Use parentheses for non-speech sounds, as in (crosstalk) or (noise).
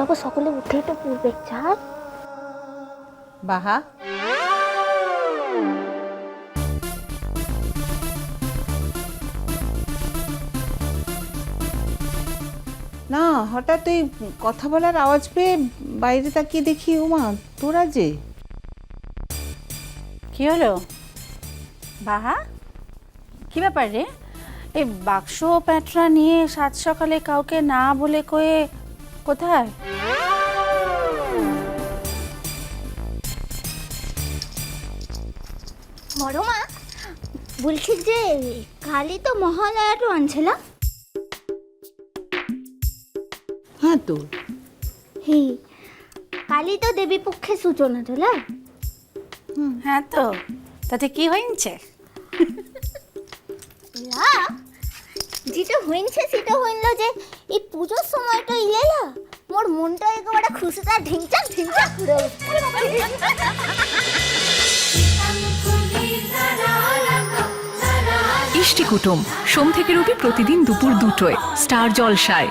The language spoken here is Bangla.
বাবা সকলে উঠেই তো পূর্বে চার বাহা। না হঠাৎ ওই কথা বলার আওয়াজ পেয়ে বাইরে তাকিয়ে দেখি উমা তোরা যে? কি হলো? বাহা কি ব্যাপার রে? এই বাক্স প্যাঁটরা নিয়ে সাত সকালে কাউকে না বলে কয়ে কোথায়? বড় মা। বলছি যে কালই তো মহালয়ারও আনছিলাম হ্যাঁ তো। হি কালই তো দেবী পক্ষে সূচনা তোলা হ্যাঁ তো। তাতে কি হয়েছে? (laughs) না যেটা হইনছে সেটা হইল যে এই পুজোর সময়টা ইলে না মোর মনটা একেবারে খুশিটা ঢিংচাক ঢিংচাক ঘুরে। ইষ্টি কুটুম, সোম থেকে রবি প্রতিদিন দুপুর দুটোয়, স্টার জলসায়